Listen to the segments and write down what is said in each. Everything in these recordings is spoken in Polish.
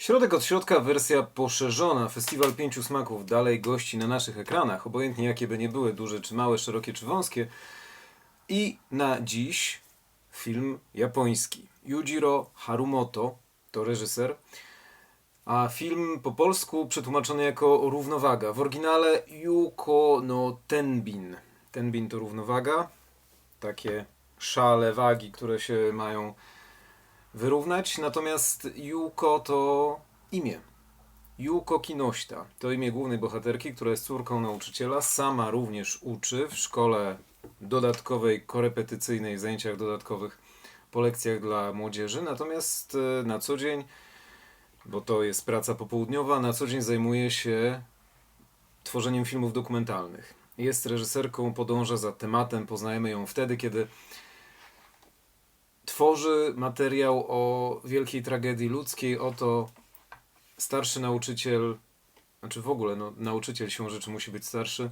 Środek od środka, wersja poszerzona. Festiwal Pięciu Smaków dalej gości na naszych ekranach, obojętnie jakie by nie były, duże czy małe, szerokie czy wąskie. I na dziś film japoński. Yujiro Harumoto to reżyser, a film po polsku przetłumaczony jako Równowaga. W oryginale Yuko no Tenbin. Tenbin to równowaga, takie szale wagi, które się mają wyrównać, natomiast Yuko to imię. Yuko Kinoshita to imię głównej bohaterki, która jest córką nauczyciela, sama również uczy w szkole dodatkowej, korepetycyjnej, w zajęciach dodatkowych po lekcjach dla młodzieży, natomiast e, na co dzień, bo to jest praca popołudniowa, na co dzień zajmuje się tworzeniem filmów dokumentalnych. Jest reżyserką, podąża za tematem, poznajemy ją wtedy, kiedy tworzy materiał o wielkiej tragedii ludzkiej. Oto starszy nauczyciel, znaczy w ogóle no, nauczyciel siłą rzeczy musi być starszy.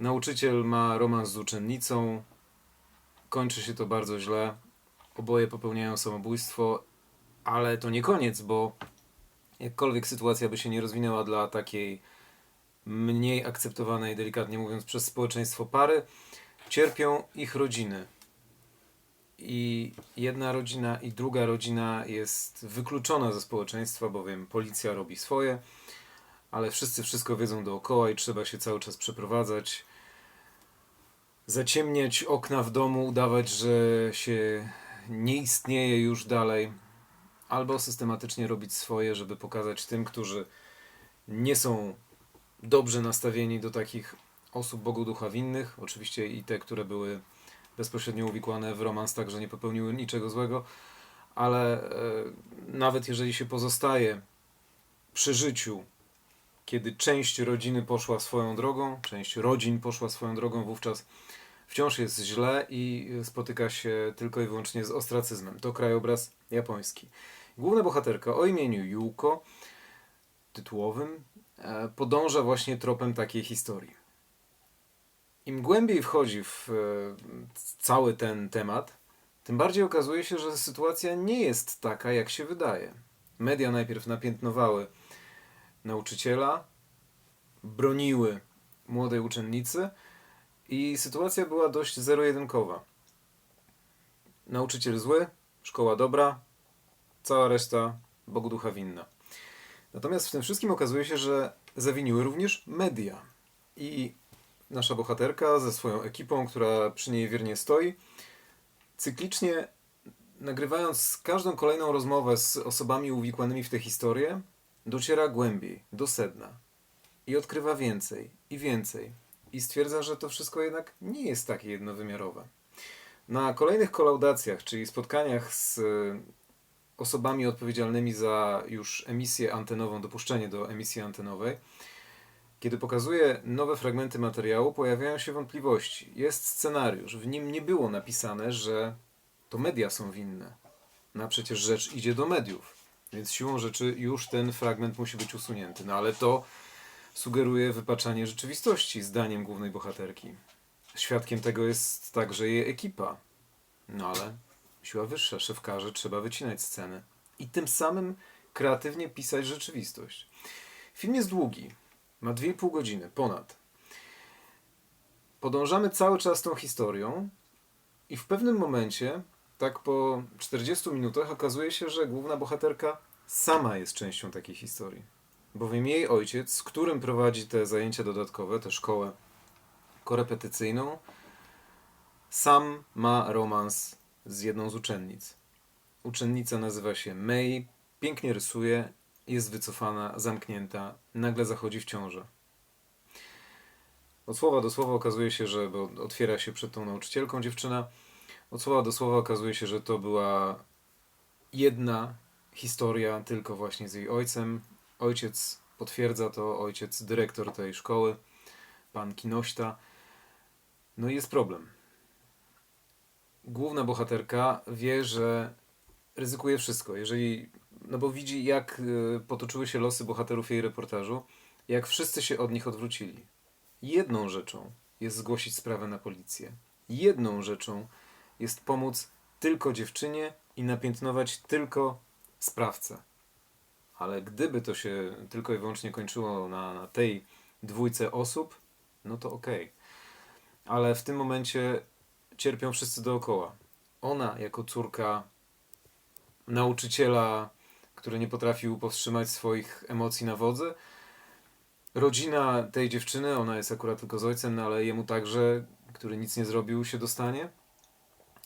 Nauczyciel ma romans z uczennicą. Kończy się to bardzo źle. Oboje popełniają samobójstwo, ale to nie koniec, bo jakkolwiek sytuacja by się nie rozwinęła dla takiej mniej akceptowanej, delikatnie mówiąc, przez społeczeństwo pary, cierpią ich rodziny i jedna rodzina i druga rodzina jest wykluczona ze społeczeństwa, bowiem policja robi swoje, ale wszyscy wszystko wiedzą dookoła i trzeba się cały czas przeprowadzać, zaciemniać okna w domu, udawać, że się nie istnieje już dalej, albo systematycznie robić swoje, żeby pokazać tym, którzy nie są dobrze nastawieni do takich osób Bogu ducha winnych, oczywiście i te, które były bezpośrednio uwikłane w romans, tak że nie popełniły niczego złego, ale e, nawet jeżeli się pozostaje przy życiu, kiedy część rodziny poszła swoją drogą, część rodzin poszła swoją drogą, wówczas wciąż jest źle i spotyka się tylko i wyłącznie z ostracyzmem. To krajobraz japoński. Główna bohaterka o imieniu Yuko, tytułowym, e, podąża właśnie tropem takiej historii. Im głębiej wchodzi w e, cały ten temat, tym bardziej okazuje się, że sytuacja nie jest taka, jak się wydaje. Media najpierw napiętnowały nauczyciela, broniły młodej uczennicy i sytuacja była dość zero-jedynkowa. Nauczyciel zły, szkoła dobra, cała reszta Bogu ducha winna. Natomiast w tym wszystkim okazuje się, że zawiniły również media. I nasza bohaterka ze swoją ekipą, która przy niej wiernie stoi, cyklicznie nagrywając każdą kolejną rozmowę z osobami uwikłanymi w tę historię, dociera głębiej, do sedna i odkrywa więcej i więcej i stwierdza, że to wszystko jednak nie jest takie jednowymiarowe. Na kolejnych kolaudacjach, czyli spotkaniach z y, osobami odpowiedzialnymi za już emisję antenową, dopuszczenie do emisji antenowej, kiedy pokazuje nowe fragmenty materiału, pojawiają się wątpliwości. Jest scenariusz, w nim nie było napisane, że to media są winne. No a przecież rzecz idzie do mediów, więc siłą rzeczy już ten fragment musi być usunięty. No ale to sugeruje wypaczanie rzeczywistości, zdaniem głównej bohaterki. Świadkiem tego jest także jej ekipa. No ale siła wyższa, szefkarze, trzeba wycinać sceny. I tym samym kreatywnie pisać rzeczywistość. Film jest długi, ma 2,5 godziny, ponad. Podążamy cały czas tą historią i w pewnym momencie, tak po 40 minutach, okazuje się, że główna bohaterka sama jest częścią takiej historii. Bowiem jej ojciec, z którym prowadzi te zajęcia dodatkowe, tę szkołę korepetycyjną, sam ma romans z jedną z uczennic. Uczennica nazywa się May, pięknie rysuje, jest wycofana, zamknięta, nagle zachodzi w ciążę. Od słowa do słowa okazuje się, że bo otwiera się przed tą nauczycielką dziewczyna, od słowa do słowa okazuje się, że to była jedna historia tylko właśnie z jej ojcem. Ojciec potwierdza to, ojciec dyrektor tej szkoły, pan Kinośta. No i jest problem. Główna bohaterka wie, że ryzykuje wszystko. Jeżeli no bo widzi, jak y, potoczyły się losy bohaterów jej reportażu, jak wszyscy się od nich odwrócili. Jedną rzeczą jest zgłosić sprawę na policję. Jedną rzeczą jest pomóc tylko dziewczynie i napiętnować tylko sprawcę. Ale gdyby to się tylko i wyłącznie kończyło na, na tej dwójce osób, no to okej. Ale w tym momencie cierpią wszyscy dookoła. Ona, jako córka nauczyciela, który nie potrafił powstrzymać swoich emocji na wodzy, rodzina tej dziewczyny, ona jest akurat tylko z ojcem, no ale jemu także, który nic nie zrobił, się dostanie.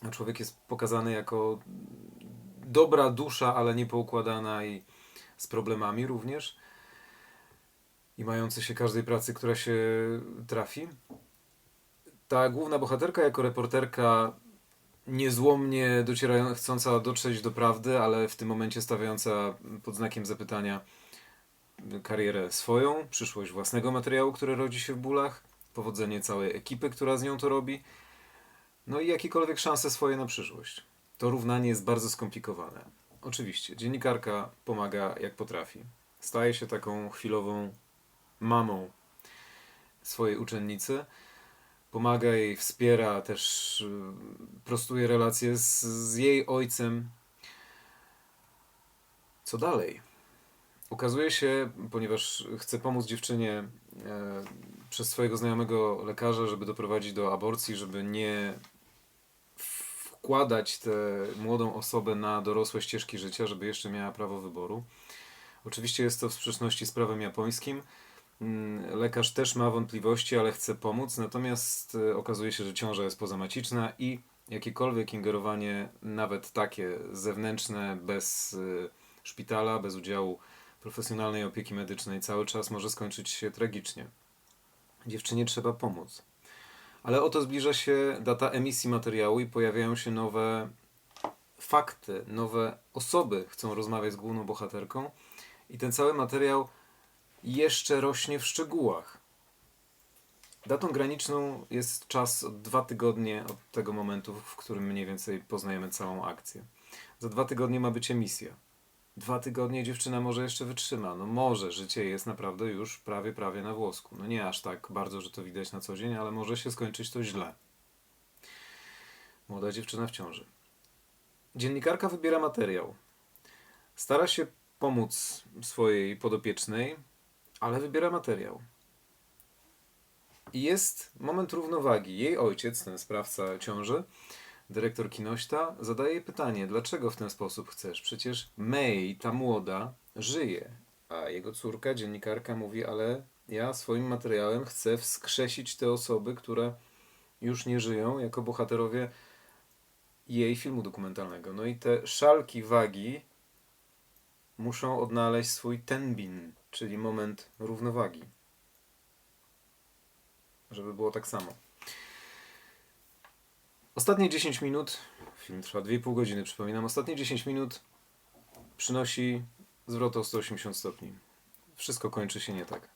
A człowiek jest pokazany jako dobra dusza, ale niepoukładana i z problemami również. I mający się każdej pracy, która się trafi. Ta główna bohaterka jako reporterka niezłomnie docierająca, chcąca dotrzeć do prawdy, ale w tym momencie stawiająca pod znakiem zapytania karierę swoją, przyszłość własnego materiału, który rodzi się w bólach, powodzenie całej ekipy, która z nią to robi, no i jakiekolwiek szanse swoje na przyszłość. To równanie jest bardzo skomplikowane. Oczywiście, dziennikarka pomaga jak potrafi. Staje się taką chwilową mamą swojej uczennicy. Pomaga jej, wspiera, też y, prostuje relacje z, z jej ojcem. Co dalej? Okazuje się, ponieważ chce pomóc dziewczynie e, przez swojego znajomego lekarza, żeby doprowadzić do aborcji, żeby nie wkładać tę młodą osobę na dorosłe ścieżki życia, żeby jeszcze miała prawo wyboru. Oczywiście jest to w sprzeczności z prawem japońskim. Mm, Lekarz też ma wątpliwości, ale chce pomóc, natomiast e, okazuje się, że ciąża jest pozamaciczna i jakiekolwiek ingerowanie, nawet takie zewnętrzne, bez e, szpitala, bez udziału profesjonalnej opieki medycznej, cały czas może skończyć się tragicznie. Dziewczynie trzeba pomóc. Ale oto zbliża się data emisji materiału i pojawiają się nowe fakty, nowe osoby chcą rozmawiać z główną bohaterką i ten cały materiał jeszcze rośnie w szczegółach. Datą graniczną jest czas od dwa tygodnie od tego momentu, w którym mniej więcej poznajemy całą akcję. Za dwa tygodnie ma być emisja. Dwa tygodnie dziewczyna może jeszcze wytrzyma. No może, życie jest naprawdę już prawie, prawie na włosku. No nie aż tak bardzo, że to widać na co dzień, ale może się skończyć to źle. Młoda dziewczyna w ciąży. Dziennikarka wybiera materiał. Stara się pomóc swojej podopiecznej, ale wybiera materiał. I jest moment równowagi. Jej ojciec, ten sprawca ciąży, dyrektor Kinośta, zadaje pytanie, dlaczego w ten sposób chcesz? Przecież May, ta młoda, żyje. A jego córka, dziennikarka, mówi, ale ja swoim materiałem chcę wskrzesić te osoby, które już nie żyją, jako bohaterowie jej filmu dokumentalnego. No i te szalki wagi muszą odnaleźć swój tenbin, czyli moment równowagi. Żeby było tak samo. Ostatnie 10 minut, film trwa 2,5 godziny, przypominam, ostatnie 10 minut przynosi zwrot o 180 stopni. Wszystko kończy się nie tak.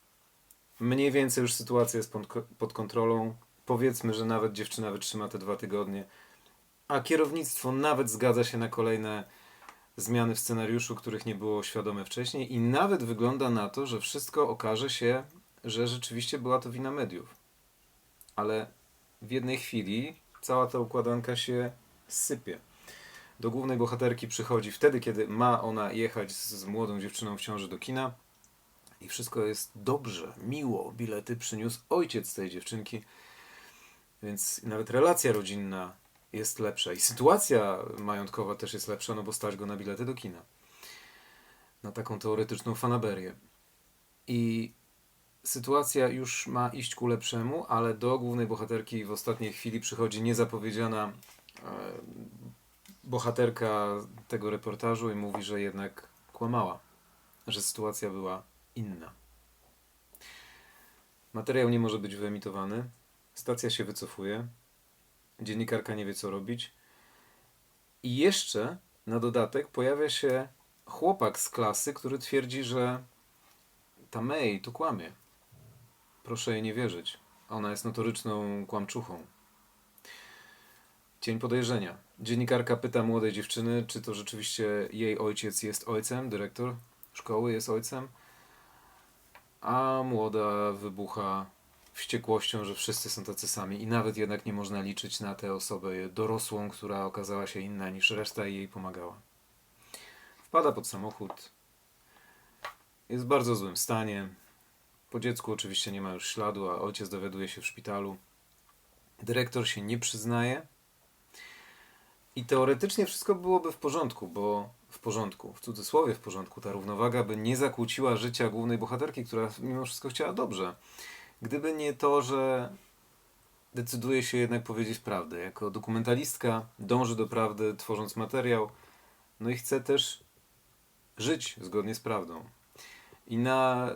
Mniej więcej już sytuacja jest pod, pod kontrolą. Powiedzmy, że nawet dziewczyna wytrzyma te dwa tygodnie, a kierownictwo nawet zgadza się na kolejne zmiany w scenariuszu, których nie było świadome wcześniej, i nawet wygląda na to, że wszystko okaże się, że rzeczywiście była to wina mediów. Ale w jednej chwili cała ta układanka się sypie. Do głównej bohaterki przychodzi wtedy, kiedy ma ona jechać z, młodą dziewczyną w ciąży do kina i wszystko jest dobrze, miło. Bilety przyniósł ojciec tej dziewczynki, więc nawet relacja rodzinna jest lepsza i sytuacja majątkowa też jest lepsza, no bo stać go na bilety do kina. Na taką teoretyczną fanaberię. I sytuacja już ma iść ku lepszemu, ale do głównej bohaterki w ostatniej chwili przychodzi niezapowiedziana e, bohaterka tego reportażu i mówi, że jednak kłamała, że sytuacja była inna. Materiał nie może być wyemitowany, stacja się wycofuje, dziennikarka nie wie co robić i jeszcze na dodatek pojawia się chłopak z klasy, który twierdzi, że ta May to kłamie. Proszę jej nie wierzyć. Ona jest notoryczną kłamczuchą. Cień podejrzenia. Dziennikarka pyta młodej dziewczyny, czy to rzeczywiście jej ojciec jest ojcem, dyrektor szkoły jest ojcem, a młoda wybucha wściekłością, że wszyscy są tacy sami i nawet jednak nie można liczyć na tę osobę dorosłą, która okazała się inna niż reszta i jej pomagała. Wpada pod samochód, jest w bardzo złym stanie. Po dziecku oczywiście nie ma już śladu, a ojciec dowiaduje się w szpitalu. Dyrektor się nie przyznaje. I teoretycznie wszystko byłoby w porządku, bo w porządku, w cudzysłowie w porządku, ta równowaga by nie zakłóciła życia głównej bohaterki, która mimo wszystko chciała dobrze. Gdyby nie to, że decyduje się jednak powiedzieć prawdę. Jako dokumentalistka dąży do prawdy, tworząc materiał, no i chce też żyć zgodnie z prawdą. I na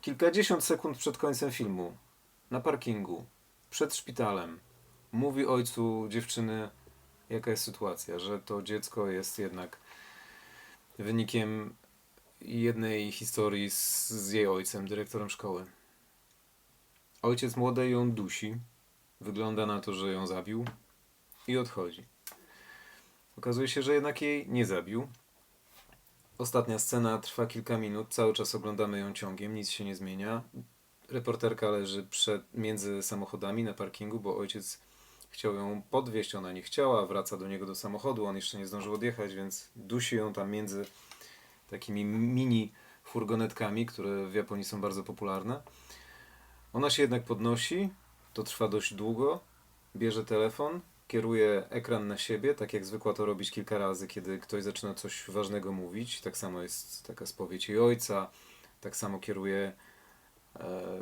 kilkadziesiąt sekund przed końcem filmu, na parkingu, przed szpitalem, mówi ojcu dziewczyny, jaka jest sytuacja, że to dziecko jest jednak wynikiem jednej historii z, z jej ojcem, dyrektorem szkoły. Ojciec młodej ją dusi, wygląda na to, że ją zabił i odchodzi. Okazuje się, że jednak jej nie zabił. Ostatnia scena trwa kilka minut, cały czas oglądamy ją ciągiem, nic się nie zmienia. Reporterka leży przed, między samochodami na parkingu, bo ojciec chciał ją podwieźć, ona nie chciała, wraca do niego do samochodu, on jeszcze nie zdążył odjechać, więc dusi ją tam między takimi mini furgonetkami, które w Japonii są bardzo popularne. Ona się jednak podnosi, to trwa dość długo, bierze telefon, kieruje ekran na siebie, tak jak zwykła to robić kilka razy, kiedy ktoś zaczyna coś ważnego mówić. Tak samo jest taka spowiedź jej ojca, tak samo kieruje e,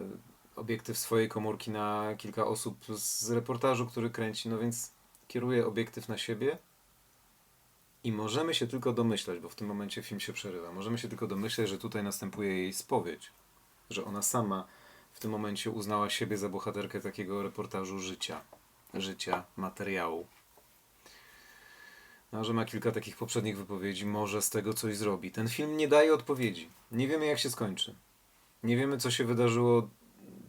obiektyw swojej komórki na kilka osób z reportażu, który kręci, no więc kieruje obiektyw na siebie i możemy się tylko domyślać, bo w tym momencie film się przerywa, możemy się tylko domyślać, że tutaj następuje jej spowiedź, że ona sama w tym momencie uznała siebie za bohaterkę takiego reportażu życia, życia, materiału. No, że ma kilka takich poprzednich wypowiedzi, może z tego coś zrobi. Ten film nie daje odpowiedzi. Nie wiemy, jak się skończy. Nie wiemy, co się wydarzyło,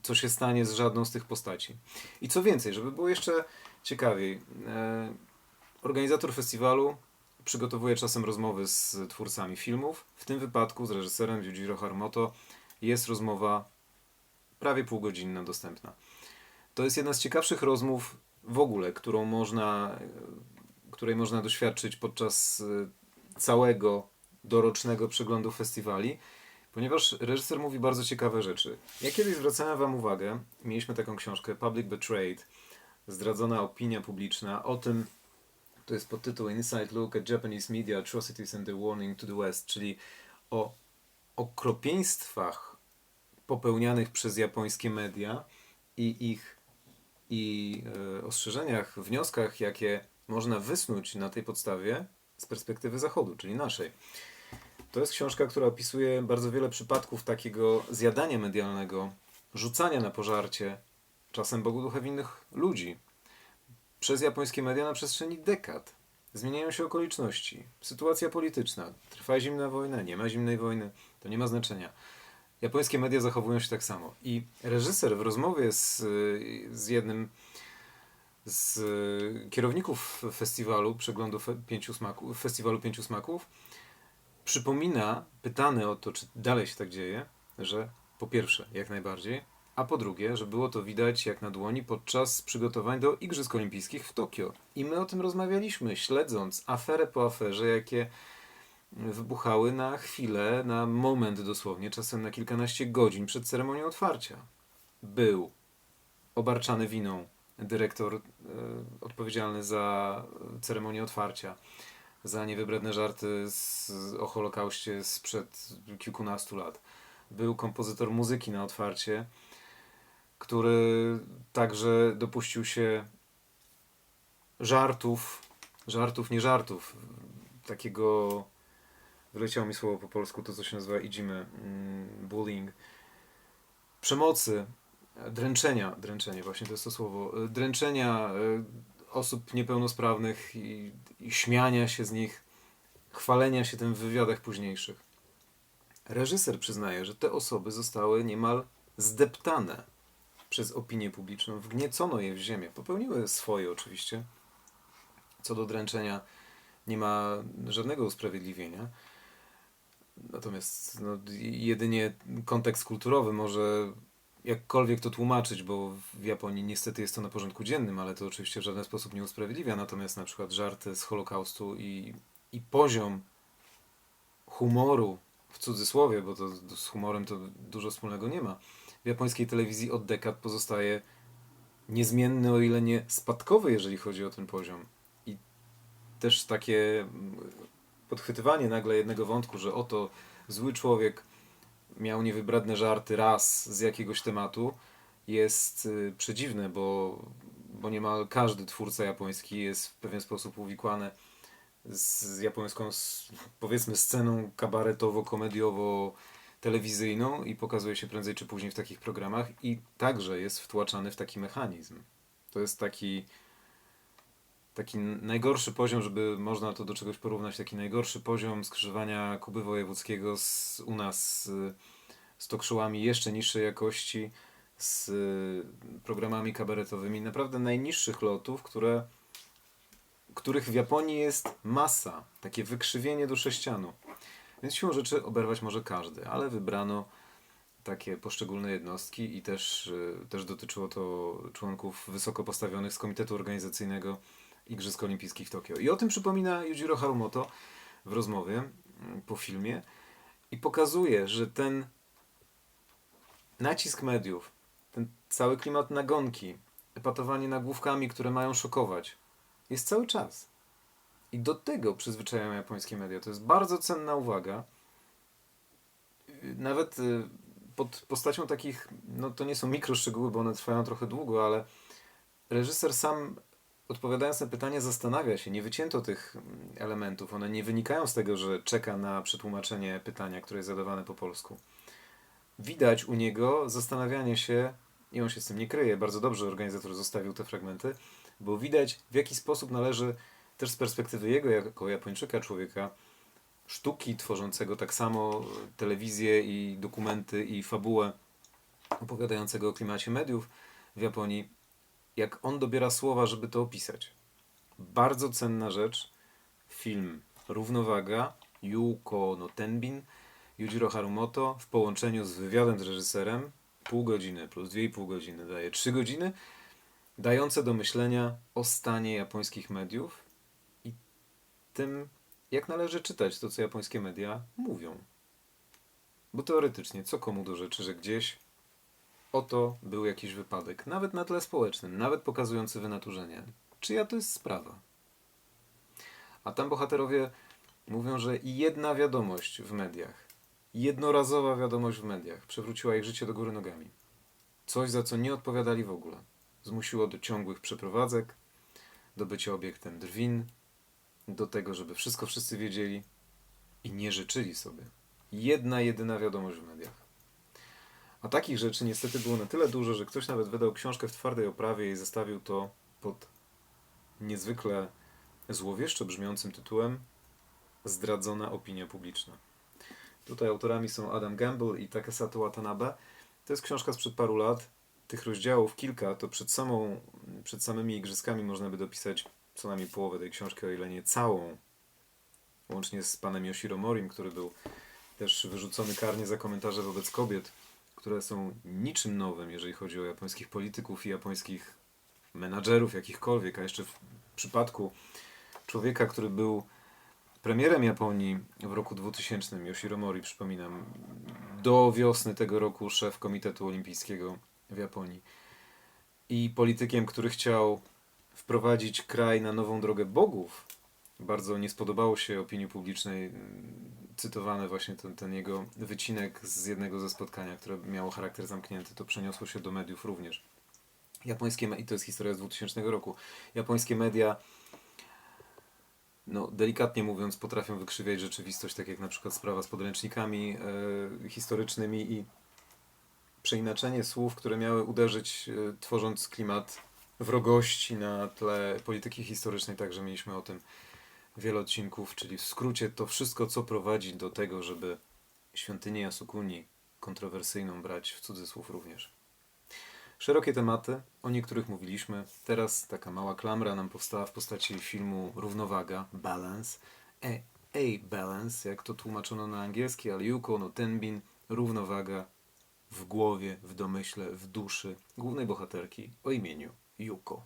co się stanie z żadną z tych postaci. I co więcej, żeby było jeszcze ciekawiej, e, organizator festiwalu przygotowuje czasem rozmowy z twórcami filmów. W tym wypadku z reżyserem Yujiro Harmoto jest rozmowa prawie półgodzinna dostępna. To jest jedna z ciekawszych rozmów w ogóle, którą można, której można doświadczyć podczas e, całego dorocznego przeglądu festiwali, ponieważ reżyser mówi bardzo ciekawe rzeczy. Ja kiedyś zwracałem Wam uwagę, mieliśmy taką książkę Public Betrayed, zdradzona opinia publiczna, o tym, to jest podtytuł Inside Look at Japanese Media Atrocities and the Warning to the West, czyli o okropieństwach popełnianych przez japońskie media i ich i e, ostrzeżeniach, wnioskach, jakie można wysnuć na tej podstawie z perspektywy Zachodu, czyli naszej. To jest książka, która opisuje bardzo wiele przypadków takiego zjadania medialnego, rzucania na pożarcie czasem Bogu ducha winnych ludzi przez japońskie media na przestrzeni dekad. Zmieniają się okoliczności, sytuacja polityczna, trwa zimna wojna, nie ma zimnej wojny, to nie ma znaczenia. Japońskie media zachowują się tak samo. I reżyser w rozmowie z, z jednym z kierowników festiwalu, przeglądu pięciu smaków, festiwalu pięciu smaków, przypomina, pytany o to, czy dalej się tak dzieje, że po pierwsze, jak najbardziej, a po drugie, że było to widać jak na dłoni podczas przygotowań do Igrzysk Olimpijskich w Tokio. I my o tym rozmawialiśmy, śledząc aferę po aferze, jakie wybuchały na chwilę, na moment dosłownie, czasem na kilkanaście godzin przed ceremonią otwarcia. Był obarczany winą dyrektor e, odpowiedzialny za ceremonię otwarcia, za niewybredne żarty z, o Holokauście sprzed kilkunastu lat. Był kompozytor muzyki na otwarcie, który także dopuścił się żartów, żartów, nie żartów, takiego wyleciało mi słowo po polsku, to co się nazywa idzimy, mm, bullying, przemocy, dręczenia, dręczenie właśnie to jest to słowo, dręczenia e, osób niepełnosprawnych i, i śmiania się z nich, chwalenia się tym w wywiadach późniejszych. Reżyser przyznaje, że te osoby zostały niemal zdeptane przez opinię publiczną, wgniecono je w ziemię. Popełniły swoje oczywiście. Co do dręczenia nie ma żadnego usprawiedliwienia. Natomiast no, jedynie kontekst kulturowy może jakkolwiek to tłumaczyć, bo w Japonii niestety jest to na porządku dziennym, ale to oczywiście w żaden sposób nie usprawiedliwia. Natomiast na przykład żarty z Holokaustu i, i poziom humoru w cudzysłowie, bo to z humorem to dużo wspólnego nie ma, w japońskiej telewizji od dekad pozostaje niezmienny, o ile nie spadkowy, jeżeli chodzi o ten poziom. I też takie podchwytywanie nagle jednego wątku, że oto zły człowiek miał niewybredne żarty raz z jakiegoś tematu, jest y, przedziwne, bo, bo niemal każdy twórca japoński jest w pewien sposób uwikłany z japońską, powiedzmy, sceną kabaretowo-komediowo-telewizyjną i pokazuje się prędzej czy później w takich programach i także jest wtłaczany w taki mechanizm. To jest taki taki najgorszy poziom, żeby można to do czegoś porównać, taki najgorszy poziom skrzyżowania Kuby Wojewódzkiego z, u nas z, z talk showami jeszcze niższej jakości, z y, programami kabaretowymi, naprawdę najniższych lotów, które, których w Japonii jest masa, takie wykrzywienie do sześcianu. Więc siłą rzeczy oberwać może każdy, ale wybrano takie poszczególne jednostki i też, y, też dotyczyło to członków wysoko postawionych z Komitetu Organizacyjnego Igrzysk Olimpijskich w Tokio. I o tym przypomina Yujiro Harumoto w rozmowie mm, po filmie i pokazuje, że ten nacisk mediów, ten cały klimat nagonki, epatowanie nagłówkami, które mają szokować, jest cały czas. I do tego przyzwyczajają japońskie media. To jest bardzo cenna uwaga. Yy, Nawet y, pod postacią takich, no to nie są mikroszczegóły, bo one trwają trochę długo, ale reżyser sam odpowiadając na pytanie zastanawia się, nie wycięto tych mm, elementów, one nie wynikają z tego, że czeka na przetłumaczenie pytania, które jest zadawane po polsku. Widać u niego zastanawianie się, i on się z tym nie kryje, bardzo dobrze organizator zostawił te fragmenty, bo widać w jaki sposób należy też z perspektywy jego jako Japończyka, człowieka, sztuki tworzącego tak samo telewizję i dokumenty i fabułę opowiadającego o klimacie mediów w Japonii, jak on dobiera słowa, żeby to opisać. Bardzo cenna rzecz. Film Równowaga Yuko no Tenbin Yujiro Harumoto w połączeniu z wywiadem z reżyserem pół godziny plus 2,5 godziny daje 3 godziny dające do myślenia o stanie japońskich mediów i tym, jak należy czytać to, co japońskie media mówią. Bo teoretycznie, co komu do rzeczy, że gdzieś oto był jakiś wypadek, nawet na tle społecznym, nawet pokazujący wynaturzenie. Czyja to jest sprawa? A tam bohaterowie mówią, że jedna wiadomość w mediach, jednorazowa wiadomość w mediach przewróciła ich życie do góry nogami. Coś, za co nie odpowiadali w ogóle. Zmusiło do ciągłych przeprowadzek, do bycia obiektem drwin, do tego, żeby wszystko wszyscy wiedzieli i nie życzyli sobie. Jedna, jedyna wiadomość w mediach. A takich rzeczy niestety było na tyle dużo, że ktoś nawet wydał książkę w twardej oprawie i zestawił to pod niezwykle złowieszczo brzmiącym tytułem Zdradzona opinia publiczna. Tutaj autorami są Adam Gamble i Takesato Watanabe. To jest książka sprzed paru lat. Tych rozdziałów kilka, to przed, samą, przed samymi igrzyskami można by dopisać co najmniej połowę tej książki, o ile nie całą. Łącznie z panem Yoshiro Morim, który był też wyrzucony karnie za komentarze wobec kobiet, które są niczym nowym, jeżeli chodzi o japońskich polityków i japońskich menadżerów jakichkolwiek, a jeszcze w przypadku człowieka, który był premierem Japonii w roku 2000, Yoshiro Mori, przypominam, do wiosny tego roku szef Komitetu Olimpijskiego w Japonii i politykiem, który chciał wprowadzić kraj na nową drogę bogów. Bardzo nie spodobało się opinii publicznej mm, cytowany właśnie ten, ten jego wycinek z jednego ze spotkania, które miało charakter zamknięty. To przeniosło się do mediów również. Japońskie, i to jest historia z 2000 roku. Japońskie media no, delikatnie mówiąc, potrafią wykrzywiać rzeczywistość, tak jak na przykład sprawa z podręcznikami e, historycznymi i przeinaczenie słów, które miały uderzyć, e, tworząc klimat wrogości na tle polityki historycznej. Także mieliśmy o tym wiele odcinków, czyli w skrócie to wszystko, co prowadzi do tego, żeby świątynię Yasukuni kontrowersyjną brać w cudzysłów również. Szerokie tematy, o niektórych mówiliśmy. Teraz taka mała klamra nam powstała w postaci filmu Równowaga, Balance. E, A Balance, jak to tłumaczono na angielski, ale Yuko no Tenbin, równowaga w głowie, w domyśle, w duszy głównej bohaterki o imieniu Yuko.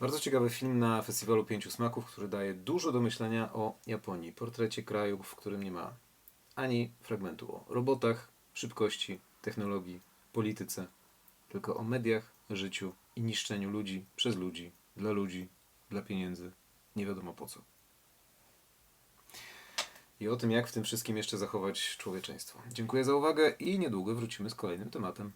Bardzo ciekawy film na Festiwalu Pięciu Smaków, który daje dużo do myślenia o Japonii. Portrecie kraju, w którym nie ma ani fragmentu o robotach, szybkości, technologii, polityce, tylko o mediach, życiu i niszczeniu ludzi przez ludzi, dla ludzi, dla pieniędzy, nie wiadomo po co. I o tym, jak w tym wszystkim jeszcze zachować człowieczeństwo. Dziękuję za uwagę i niedługo wrócimy z kolejnym tematem.